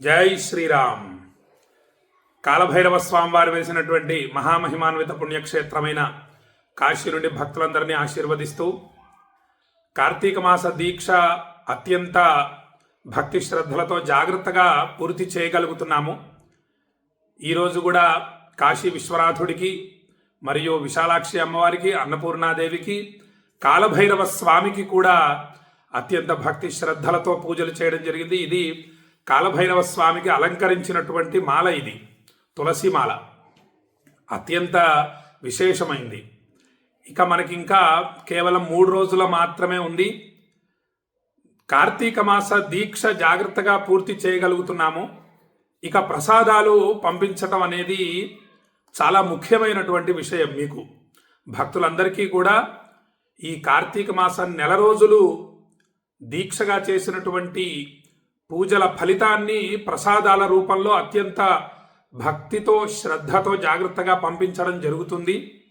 జై శ్రీరామ్. కాలభైరవ స్వామివారు వేసినటువంటి మహామహిమాన్విత పుణ్యక్షేత్రమైన కాశీ నుండి భక్తులందరినీ ఆశీర్వదిస్తూ కార్తీక మాస దీక్ష అత్యంత భక్తి శ్రద్ధలతో జాగ్రత్తగా పూర్తి చేయగలుగుతున్నాము. ఈరోజు కూడా కాశీ విశ్వనాథుడికి మరియు విశాలాక్షి అమ్మవారికి అన్నపూర్ణాదేవికి కాలభైరవ స్వామికి కూడా అత్యంత భక్తి శ్రద్ధలతో పూజలు చేయడం జరిగింది. ఇది కాలభైరవ స్వామికి అలంకరించినటువంటి మాల ఇది. తులసి మాల. అత్యంత విశేషమైంది. ఇక మనకి ఇంకా కేవలం మూడు రోజుల మాత్రమే ఉంది. కార్తీక మాస దీక్ష జాగ్రత్తగా పూర్తి చేయగలుగుతున్నాము. ఇక ప్రసాదాలు పంపించటం అనేది చాలా ముఖ్యమైనటువంటి విషయం మీకు. భక్తులందరికీ కూడా ఈ కార్తీక మాసం నెల రోజులు దీక్షగా చేసినటువంటి పూజల ఫలితాన్ని ప్రసాదాల రూపంలో అత్యంత భక్తితో శ్రద్ధతో జాగ్రత్తగా పంపించడం జరుగుతుంది.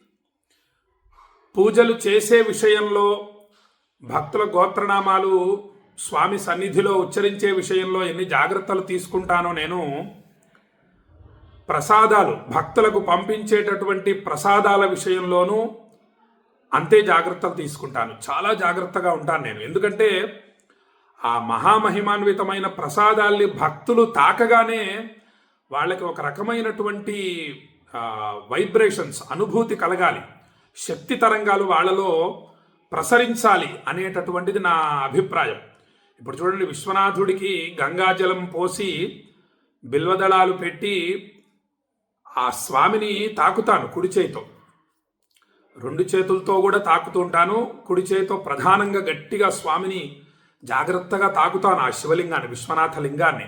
పూజలు చేసే విషయంలో భక్తుల గోత్రనామాలు స్వామి సన్నిధిలో ఉచ్చరించే విషయంలో ఎన్ని జాగ్రత్తలు తీసుకుంటానో నేను ప్రసాదాలు భక్తులకు పంపించేటటువంటి ప్రసాదాల విషయంలోనూ అంతే జాగ్రత్తలు తీసుకుంటాను. చాలా జాగ్రత్తగా ఉంటాను నేను. ఎందుకంటే ఆ మహామహిమాన్వితమైన ప్రసాదాల్ని భక్తులు తాకగానే వాళ్ళకి ఒక రకమైనటువంటి వైబ్రేషన్స్ అనుభూతి కలగాలి. శక్తి తరంగాలు వాళ్ళలో ప్రసరించాలి అనేటటువంటిది నా అభిప్రాయం. ఇప్పుడు చూడండి విశ్వనాథుడికి గంగాజలం పోసి బిల్వదళాలు పెట్టి ఆ స్వామిని తాకుతాను కుడి చేతితో రెండు చేతులతో కూడా తాకుతుంటాను కుడి చేతితో ప్రధానంగా గట్టిగా స్వామిని జాగ్రత్తగా తాకుతాను ఆ శివలింగాన్ని విశ్వనాథ లింగాన్ని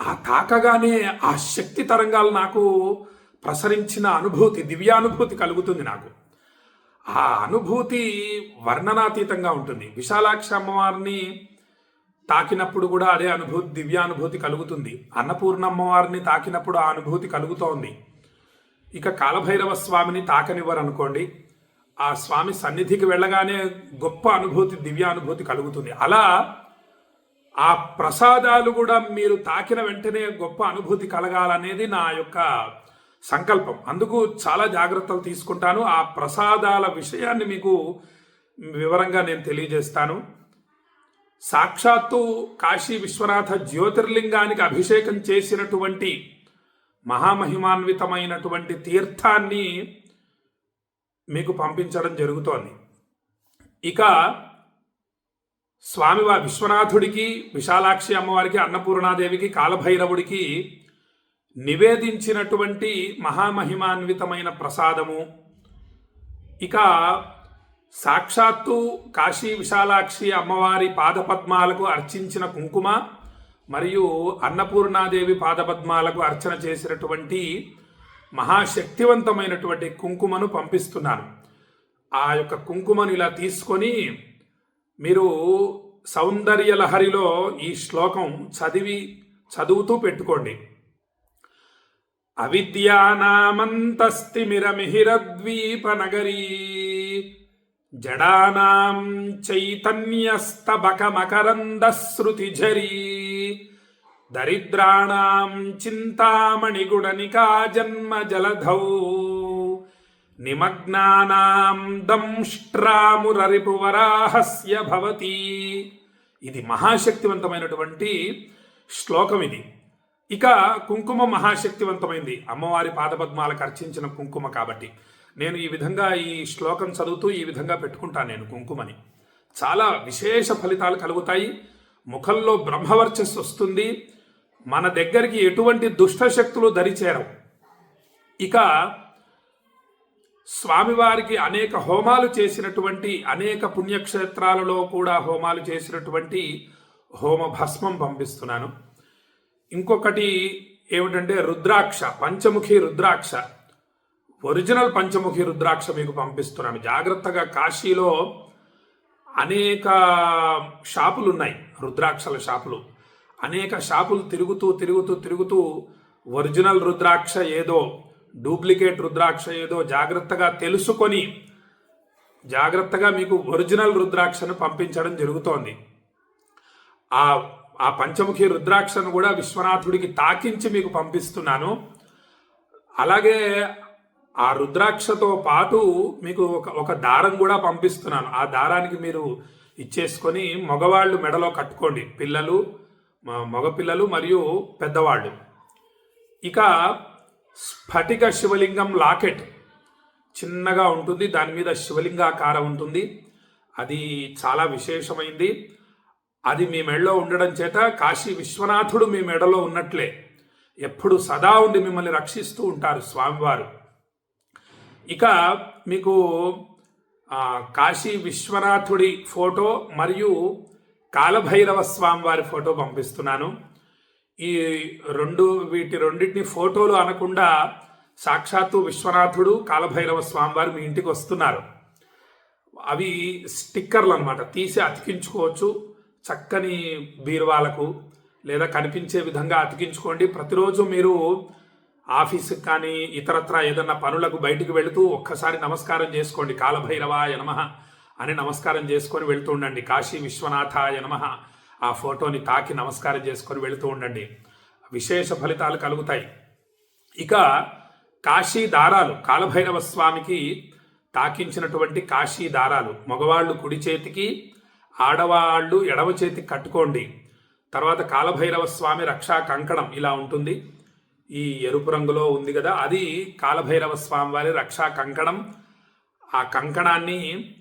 ఆ తాకగానే ఆ శక్తి తరంగాలు నాకు ప్రసరించిన అనుభూతి దివ్యానుభూతి కలుగుతుంది నాకు. ఆ అనుభూతి వర్ణనాతీతంగా ఉంటుంది. విశాలాక్షి అమ్మవారిని తాకినప్పుడు కూడా అదే అనుభూతి దివ్యానుభూతి కలుగుతుంది. అన్నపూర్ణమ్మవారిని తాకినప్పుడు ఆ అనుభూతి కలుగుతోంది. ఇక కాలభైరవ స్వామిని తాకనివ్వరు అనుకోండి ఆ స్వామి సన్నిధికి వెళ్ళగానే గొప్ప అనుభూతి దివ్యానుభూతి కలుగుతుంది. అలా ఆ ప్రసాదాలు కూడా మీరు తాకిన వెంటనే గొప్ప అనుభూతి కలగాలనేది నా యొక్క సంకల్పం. అందుకు చాలా జాగ్రత్తలు తీసుకుంటాను. ఆ ప్రసాదాల విషయాన్ని మీకు వివరంగా నేను తెలియజేస్తాను. సాక్షాత్తు కాశీ విశ్వనాథ జ్యోతిర్లింగానికి అభిషేకం చేసినటువంటి మహామహిమాన్వితమైనటువంటి తీర్థాన్ని మీకు పంపించడం జరుగుతోంది. ఇక స్వామి విశ్వనాథుడికి విశాలాక్షి అమ్మవారికి అన్నపూర్ణాదేవికి కాలభైరవుడికి నివేదించినటువంటి మహామహిమాన్వితమైన ప్రసాదము. ఇక సాక్షాత్తు కాశీ విశాలాక్షి అమ్మవారి పాదపద్మాలకు అర్చించిన కుంకుమ మరియు అన్నపూర్ణాదేవి పాదపద్మాలకు అర్చన చేసినటువంటి మహాశక్తివంతమైనటువంటి కుంకుమను పంపిస్తున్నాను. ఆ యొక్క కుంకుమను ఇలా తీసుకొని మీరు సౌందర్య లహరిలో ఈ శ్లోకం చదివి చదువుతూ పెట్టుకోండి. అవిద్యానామంతస్తిమిరమిహిరద్వీప నగరీ జడానాం చైతన్యస్తబకమకరందశ్రుతిఝరీ దరిద్రాణం చింతామణిగుణనికా జన్మ జలధౌ. నిమగ్నానాం దంష్ట్రామురరిపువరాహస్య భవతి. ఇది మహాశక్తివంతమైనటువంటి శ్లోకం ఇది. ఇక కుంకుమ మహాశక్తివంతమైంది. అమ్మవారి పాదపద్మాలకు అర్చించిన కుంకుమ కాబట్టి. నేను ఈ విధంగా ఈ శ్లోకం చదువుతూ ఈ విధంగా పెట్టుకుంటాను నేను కుంకుమని. చాలా విశేష ఫలితాలు కలుగుతాయి. ముఖంలో బ్రహ్మవర్చస్సు వస్తుంది. మన దగ్గరికి ఎటువంటి దుష్టశక్తులు దరిచేరవు. ఇక స్వామివారికి అనేక హోమాలు చేసినటువంటి అనేక పుణ్యక్షేత్రాలలో కూడా హోమాలు చేసినటువంటి హోమ భస్మం పంపిస్తున్నాను. ఇంకొకటి ఏమిటంటే రుద్రాక్ష పంచముఖి రుద్రాక్ష. ఒరిజినల్ పంచముఖి రుద్రాక్ష మీకు పంపిస్తున్నాను. జాగ్రత్తగా కాశీలో అనేక షాపులు ఉన్నాయి రుద్రాక్షల షాపులు. అనేక షాపులు తిరుగుతూ తిరుగుతూ తిరుగుతూ ఒరిజినల్ రుద్రాక్ష ఏదో డూప్లికేట్ రుద్రాక్ష ఏదో జాగ్రత్తగా తెలుసుకొని జాగ్రత్తగా మీకు ఒరిజినల్ రుద్రాక్షను పంపించడం జరుగుతోంది. ఆ ఆ పంచముఖి రుద్రాక్షను కూడా విశ్వనాథుడికి తాకించి మీకు పంపిస్తున్నాను. అలాగే ఆ రుద్రాక్షతో పాటు మీకు ఒక ఒక దారం కూడా పంపిస్తున్నాను. ఆ దారానికి మీరు ఇచ్చేసుకొని మగవాళ్ళు మెడలో కట్టుకోండి. పిల్లలు మగపిల్లలు మరియు పెద్దవాళ్ళు. ఇక స్ఫటిక శివలింగం లాకెట్ చిన్నగా ఉంటుంది దాని మీద శివలింగాకారం ఉంటుంది. అది చాలా విశేషమైంది. అది మీ మెడలో ఉండడం చేత కాశీ విశ్వనాథుడు మీ మెడలో ఉన్నట్లే. ఎప్పుడు సదా ఉండి మిమ్మల్ని రక్షిస్తూ ఉంటారు స్వామివారు. ఇక మీకు కాశీ విశ్వనాథుడి ఫోటో మరియు కాలభైరవ స్వామి వారి ఫోటో పంపిస్తున్నాను. ఈ రెండు వీటి రెండింటిని ఫోటోలు అనకుండా సాక్షాత్తు విశ్వనాథుడు కాలభైరవ స్వామివారు మీ ఇంటికి వస్తున్నారు. అవి స్టిక్కర్లు అనమాట తీసి అతికించుకోవచ్చు. చక్కని బీరువాలకు లేదా కనిపించే విధంగా అతికించుకోండి. ప్రతిరోజు మీరు ఆఫీస్కి కానీ ఇతరత్ర ఏదన్నా పనులకు బయటికి వెళుతూ ఒక్కసారి నమస్కారం చేసుకోండి. కాలభైరవాయ నమః. అని నమస్కారం చేసుకొని వెళ్తూ ఉండండి. కాశీ విశ్వనాథాయ నమ. ఆ ఫోటోని తాకి నమస్కారం చేసుకొని వెళుతూ ఉండండి. విశేష ఫలితాలు కలుగుతాయి. ఇక కాశీ దారాలు కాలభైరవ స్వామికి తాకించినటువంటి కాశీ దారాలు మగవాళ్ళు కుడి చేతికి ఆడవాళ్ళు ఎడమ చేతికి కట్టుకోండి. తర్వాత కాలభైరవ స్వామి రక్షా కంకణం ఇలా ఉంటుంది. ఈ ఎరుపు రంగులో ఉంది కదా అది కాలభైరవ స్వామి వారి రక్షా కంకణం. ఆ కంకణాన్ని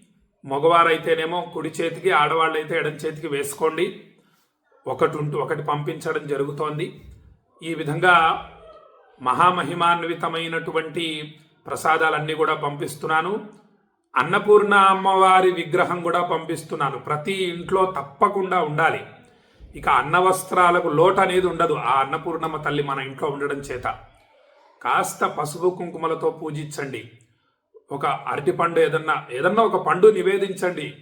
మగవారైతేనేమో కుడి చేతికి ఆడవాళ్ళైతే ఎడం చేతికి వేసుకోండి. ఒకటి ఉంటూ ఒకటి పంపించడం జరుగుతోంది. ఈ విధంగా మహామహిమాన్వితమైనటువంటి ప్రసాదాలన్నీ కూడా పంపిస్తున్నాను. అన్నపూర్ణ అమ్మవారి విగ్రహం కూడా పంపిస్తున్నాను. ప్రతి ఇంట్లో తప్పకుండా ఉండాలి. ఇక అన్న వస్త్రాలకు లోటు అనేది ఉండదు. ఆ అన్నపూర్ణమ్మ తల్లి మన ఇంట్లో ఉండడం చేత. కాస్త పసుపు కుంకుమలతో పూజించండి. ఒక అరటిపండు ఏదన్నా ఏదన్నా ఒక పండు నివేదించండి.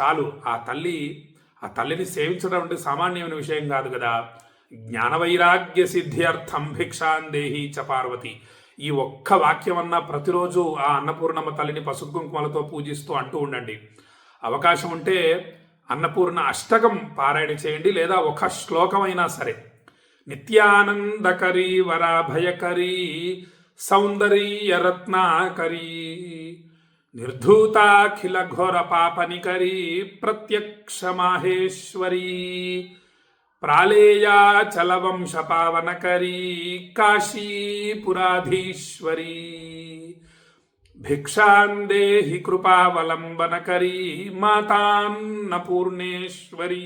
చాలు. ఆ తల్లి ఆ తల్లిని సేవించడం అంటే సామాన్యమైన విషయం కాదు కదా. జ్ఞానవైరాగ్య సిద్ధ్యర్థం భిక్షాందేహి చ పార్వతి. ఈ ఒక్క వాక్యం అన్నా ప్రతిరోజు ఆ అన్నపూర్ణమ్మ తల్లిని పసుపు కుంకుమలతో పూజిస్తూ అంటూ ఉండండి. అవకాశం ఉంటే అన్నపూర్ణ అష్టకం పారాయణ చేయండి లేదా ఒక శ్లోకమైనా సరే. నిత్యానందకరీ వరాభయకరీ సౌందర్యరత్నాకరీ నిర్ధూతాఖిల ఘోర పాపనికరీ ప్రత్యక్ష మాహేశ్వరీ ప్రాళేయా చలవంశ పావనకరీ కాశీపురాధీశ్వరీ భిక్షాందేహి కృపావలంబనకరీ మాతాన్న పూర్ణేశ్వరీ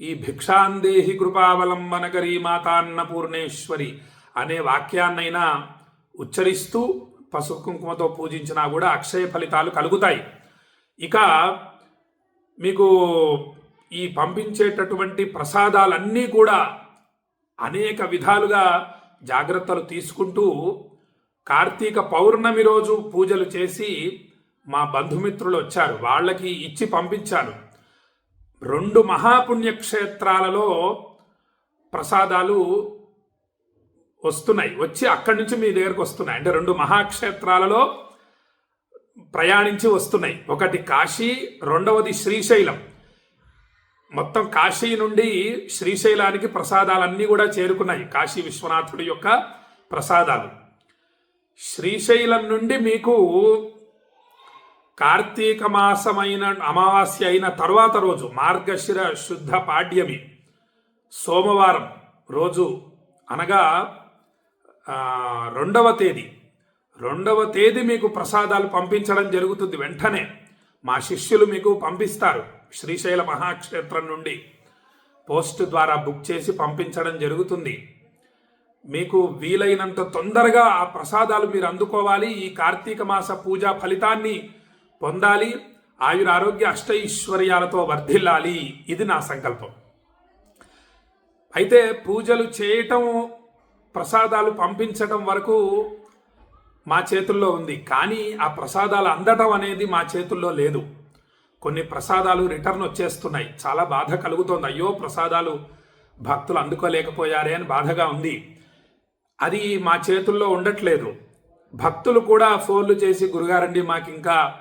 ఈ భిక్షాందేహి కృపావలంబనకరీ మాతాన్న పూర్ణేశ్వరి అనే వాక్యాన్నైనా ఉచ్చరిస్తూ పసుపు కుంకుమతో పూజించినా కూడా అక్షయ ఫలితాలు కలుగుతాయి. ఇక మీకు ఈ పంపించేటటువంటి ప్రసాదాలన్నీ కూడా అనేక విధాలుగా జాగ్రత్తలు తీసుకుంటూ కార్తీక పౌర్ణమి రోజు పూజలు చేసి మా బంధుమిత్రులు వచ్చారు. వాళ్ళకి ఇచ్చి పంపించాను. రెండు మహాపుణ్యక్షేత్రాలలో ప్రసాదాలు వస్తున్నాయి. వచ్చి అక్కడి నుంచి మీ దగ్గరకు వస్తున్నాయి. అంటే రెండు మహాక్షేత్రాలలో ప్రయాణించి వస్తున్నాయి. ఒకటి కాశీ రెండవది శ్రీశైలం. మొత్తం కాశీ నుండి శ్రీశైలానికి ప్రసాదాలన్నీ కూడా చేరుకున్నాయి. కాశీ విశ్వనాథుడి యొక్క ప్రసాదాలు. శ్రీశైలం నుండి మీకు కార్తీక మాసమైన అమావాస్య అయిన తర్వాత రోజు మార్గశిర శుద్ధ పాడ్యమి సోమవారం రోజు అనగా రెండవ తేదీ. రెండవ తేదీ మీకు ప్రసాదాలు పంపించడం జరుగుతుంది వెంటనే. మా శిష్యులు మీకు పంపిస్తారు శ్రీశైల మహాక్షేత్రం నుండి. పోస్ట్ ద్వారా బుక్ చేసి పంపించడం జరుగుతుంది. మీకు వీలైనంత తొందరగా ఆ ప్రసాదాలు మీరు అందుకోవాలి. ఈ కార్తీక మాస పూజా ఫలితాన్ని పొందాలి. ఆయురారోగ్య అష్టైశ్వర్యాలతో వర్ధిల్లాలి. ఇది నా సంకల్పం. అయితే పూజలు చేయటం ప్రసాదాలు పంపించటం వరకు మా చేతుల్లో ఉంది. కానీ ఆ ప్రసాదాలు అందటం అనేది మా చేతుల్లో లేదు. కొన్ని ప్రసాదాలు రిటర్న్ వచ్చేస్తున్నాయి. చాలా బాధ కలుగుతోంది. అయ్యో ప్రసాదాలు భక్తులు అందుకోలేకపోయారే అని బాధగా ఉంది. అది మా చేతుల్లో ఉండట్లేదు. భక్తులు కూడా ఫోన్లు చేసి గురుగారండి మాకు ఇంకా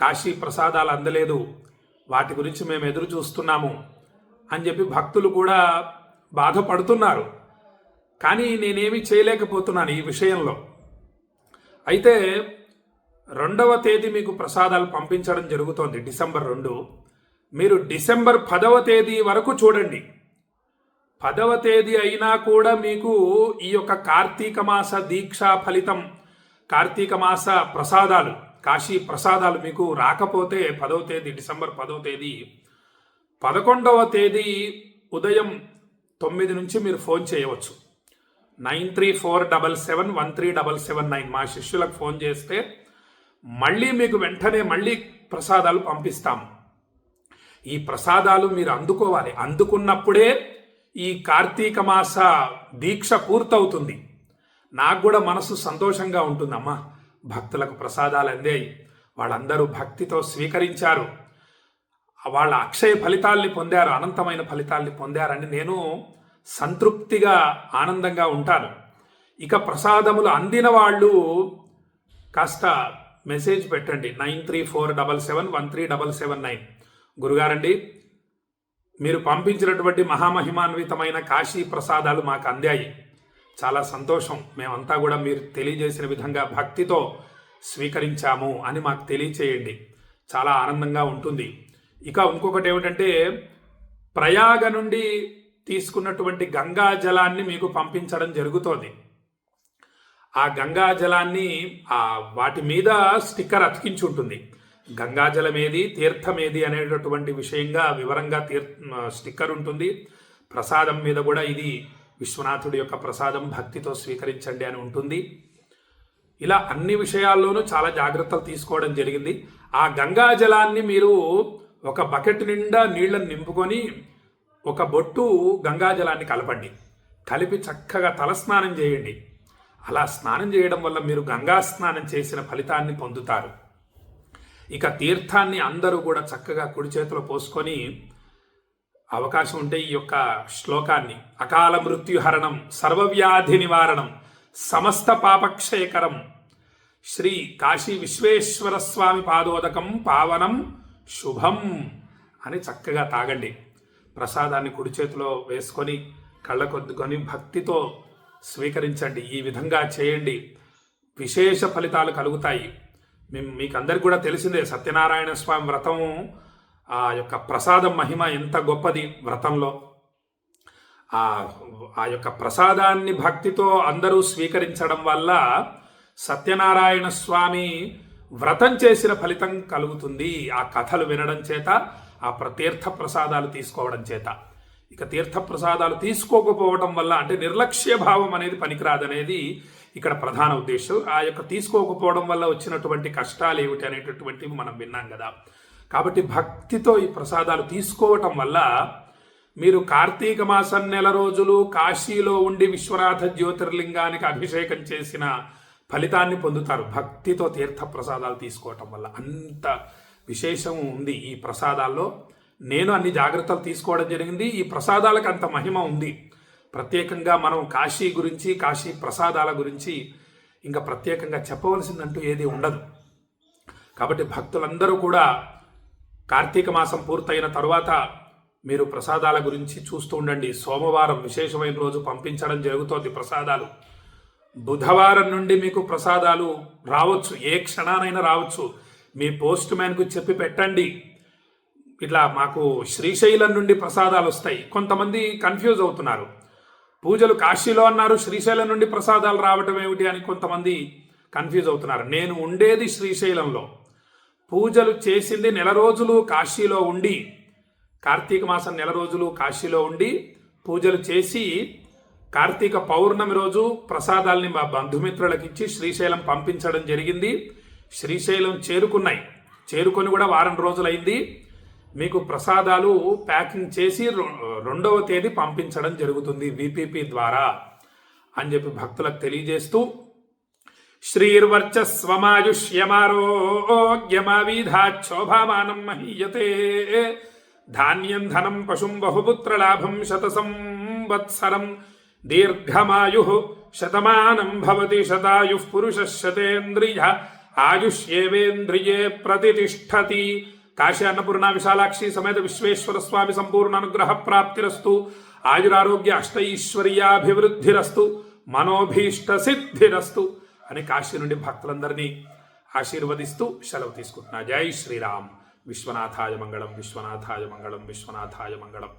కాశీ ప్రసాదాలు అందలేదు. వాటి గురించి మేము ఎదురు చూస్తున్నాము అని చెప్పి భక్తులు కూడా బాధపడుతున్నారు. కానీ నేనేమి చేయలేకపోతున్నాను ఈ విషయంలో. అయితే రెండవ తేదీ మీకు ప్రసాదాలు పంపించడం జరుగుతోంది డిసెంబర్ రెండు. మీరు డిసెంబర్ పదవ తేదీ వరకు చూడండి. పదవ తేదీ అయినా కూడా మీకు ఈ యొక్క కార్తీక మాస దీక్షా ఫలితం కార్తీక మాస ప్రసాదాలు కాశీ ప్రసాదాలు మీకు రాకపోతే పదవ తేదీ డిసెంబర్ పదవ తేదీ పదకొండవ తేదీ ఉదయం తొమ్మిది నుంచి మీరు ఫోన్ చేయవచ్చు. Nine three four double seven one three double seven nine మా శిష్యులకు ఫోన్ చేస్తే మళ్ళీ మీకు వెంటనే మళ్ళీ ప్రసాదాలు పంపిస్తాం. ఈ ప్రసాదాలు మీరు అందుకోవాలి. అందుకున్నప్పుడే ఈ కార్తీక మాస దీక్ష పూర్తవుతుంది. నాకు కూడా మనసు సంతోషంగా ఉంటుందమ్మా. భక్తులకు ప్రసాదాలు అందాయి. వాళ్ళందరూ భక్తితో స్వీకరించారు. వాళ్ళ అక్షయ ఫలితాల్ని పొందారు అనంతమైన ఫలితాల్ని పొందారని నేను సంతృప్తిగా ఆనందంగా ఉంటారు ఇక ప్రసాదములు అందిన వాళ్ళు కాస్త మెసేజ్ పెట్టండి. Nine three four double seven one three double seven nine. గురుగారండి మీరు పంపించినటువంటి మహామహిమాన్వితమైన కాశీ ప్రసాదాలు మాకు అందాయి. చాలా సంతోషం. మేమంతా కూడా మీరు తెలియజేసిన విధంగా భక్తితో స్వీకరించాము అని మాకు తెలియచేయండి. చాలా ఆనందంగా ఉంటుంది. ఇక ఇంకొకటి ఏమిటంటే ప్రయాగ నుండి తీసుకున్నటువంటి గంగా జలాన్ని మీకు పంపించడం జరుగుతోంది. ఆ గంగా జలాన్ని ఆ వాటి మీద స్టిక్కర్ అతికించి ఉంటుంది. గంగాజలం ఏది తీర్థం ఏది అనేటటువంటి విషయంగా వివరంగా తీర్ స్టిక్కర్ ఉంటుంది. ప్రసాదం మీద కూడా ఇది విశ్వనాథుడి యొక్క ప్రసాదం భక్తితో స్వీకరించండి అని ఉంటుంది. ఇలా అన్ని విషయాల్లోనూ చాలా జాగ్రత్తలు తీసుకోవడం జరిగింది. ఆ గంగా జలాన్ని మీరు ఒక బకెట్ నిండా నీళ్ళను నింపుకొని ఒక బొట్టు గంగాజలాన్ని కలపండి. కలిపి చక్కగా తలస్నానం చేయండి. అలా స్నానం చేయడం వల్ల మీరు గంగా స్నానం చేసిన ఫలితాన్ని పొందుతారు. ఇక తీర్థాన్ని అందరూ కూడా చక్కగా కుడి చేతిలో పోసుకొని అవకాశం ఉంటే ఈ యొక్క శ్లోకాన్ని అకాల మృత్యుహరణం సర్వవ్యాధి నివారణం సమస్త పాపక్షయకరం శ్రీ కాశీ విశ్వేశ్వర స్వామి పాదోదకం పావనం శుభం అని చక్కగా తాగండి. ప్రసాదాన్ని కుడి చేతిలో వేసుకొని కళ్ళకొద్దుకొని భక్తితో స్వీకరించండి. ఈ విధంగా చేయండి. విశేష ఫలితాలు కలుగుతాయి. మేము మీకు అందరికి కూడా తెలిసిందే సత్యనారాయణ స్వామి వ్రతం ఆ యొక్క ప్రసాదం మహిమ ఎంత గొప్పది వ్రతంలో. ఆ ఆ యొక్క ప్రసాదాన్ని భక్తితో అందరూ స్వీకరించడం వల్ల సత్యనారాయణ స్వామి వ్రతం చేసిన ఫలితం కలుగుతుంది. ఆ కథలు వినడం చేత ఆ తీర్థ ప్రసాదాలు తీసుకోవడం చేత. ఇక తీర్థ ప్రసాదాలు తీసుకోకపోవడం వల్ల అంటే నిర్లక్ష్య భావం అనేది పనికిరాదనేది ఇక్కడ ప్రధాన ఉద్దేశం. ఆ యొక్క తీసుకోకపోవడం వల్ల వచ్చినటువంటి కష్టాలు ఏమిటి అనేటటువంటివి మనం విన్నాం కదా. కాబట్టి భక్తితో ఈ ప్రసాదాలు తీసుకోవటం వల్ల మీరు కార్తీక మాసం నెల రోజులు కాశీలో ఉండి విశ్వనాథ జ్యోతిర్లింగానికి అభిషేకం చేసిన ఫలితాన్ని పొందుతారు. భక్తితో తీర్థ ప్రసాదాలు తీసుకోవటం వల్ల అంత విశేషం ఉంది ఈ ప్రసాదాల్లో. నేను అన్ని జాగ్రత్తలు తీసుకోవడం జరిగింది. ఈ ప్రసాదాలకు అంత మహిమ ఉంది. ప్రత్యేకంగా మనం కాశీ గురించి కాశీ ప్రసాదాల గురించి ఇంకా ప్రత్యేకంగా చెప్పవలసిందంటూ ఏది ఉండదు. కాబట్టి భక్తులందరూ కూడా కార్తీక మాసం పూర్తయిన తర్వాత మీరు ప్రసాదాల గురించి చూస్తూ ఉండండి. సోమవారం విశేషమైన రోజు పంపించడం జరుగుతోంది ప్రసాదాలు. బుధవారం నుండి మీకు ప్రసాదాలు రావచ్చు. ఏ క్షణానైనా రావచ్చు. మీ పోస్ట్ మ్యాన్కు చెప్పి పెట్టండి. ఇట్లా మాకు శ్రీశైలం నుండి ప్రసాదాలు వస్తాయి. కొంతమంది కన్ఫ్యూజ్ అవుతున్నారు. పూజలు కాశీలో అన్నారు శ్రీశైలం నుండి ప్రసాదాలు రావటం ఏమిటి అని కొంతమంది కన్ఫ్యూజ్ అవుతున్నారు. నేను ఉండేది శ్రీశైలంలో. పూజలు చేసింది నెల రోజులు కాశీలో ఉండి కార్తీక మాసం నెల రోజులు కాశీలో ఉండి పూజలు చేసి కార్తీక పౌర్ణమి రోజు ప్రసాదాల్ని మా బంధుమిత్రులకు ఇచ్చి శ్రీశైలం పంపించడం జరిగింది. శ్రీశైలం చేరుకున్నాయి. చేరుకొని కూడా వారం రోజులైంది. మీకు ప్రసాదాలు ప్యాకింగ్ చేసి రెండవ తేదీ పంపించడం జరుగుతుంది విపిపి ద్వారా అని చెప్పి భక్తులకు తెలియజేస్తూ శ్రీర్వర్చస్వమాయుష్యమారోగ్యమావిధాక్షోభామానం మహీయతే. ధాన్యం ధనం పశుం బహుపుత్రలాభం శత సంవత్సరం దీర్ఘమాయు శతమానం భవతి శతాయు పురుష శతేంద్రియ ఆయుష్యేవేంద్రియే ప్రతిష్టతి. కాశీ అన్నపూర్ణ విశాలాక్షి సమేత విశ్వేశ్వర స్వామి సంపూర్ణ అనుగ్రహ ప్రాప్తిరస్తు. ఆయురారోగ్య అష్టైశ్వర్యాభివృద్ధిరస్తు. మనోభీష్ట సిద్ధిరస్తు అని కాశీ నుండి భక్తులందరినీ ఆశీర్వదిస్తూ సెలవు తీసుకుంటున్నా. జై శ్రీరామ్. విశ్వనాథాయ మంగళం విశ్వనాథాయ మంగళం విశ్వనాథాయ మంగళం.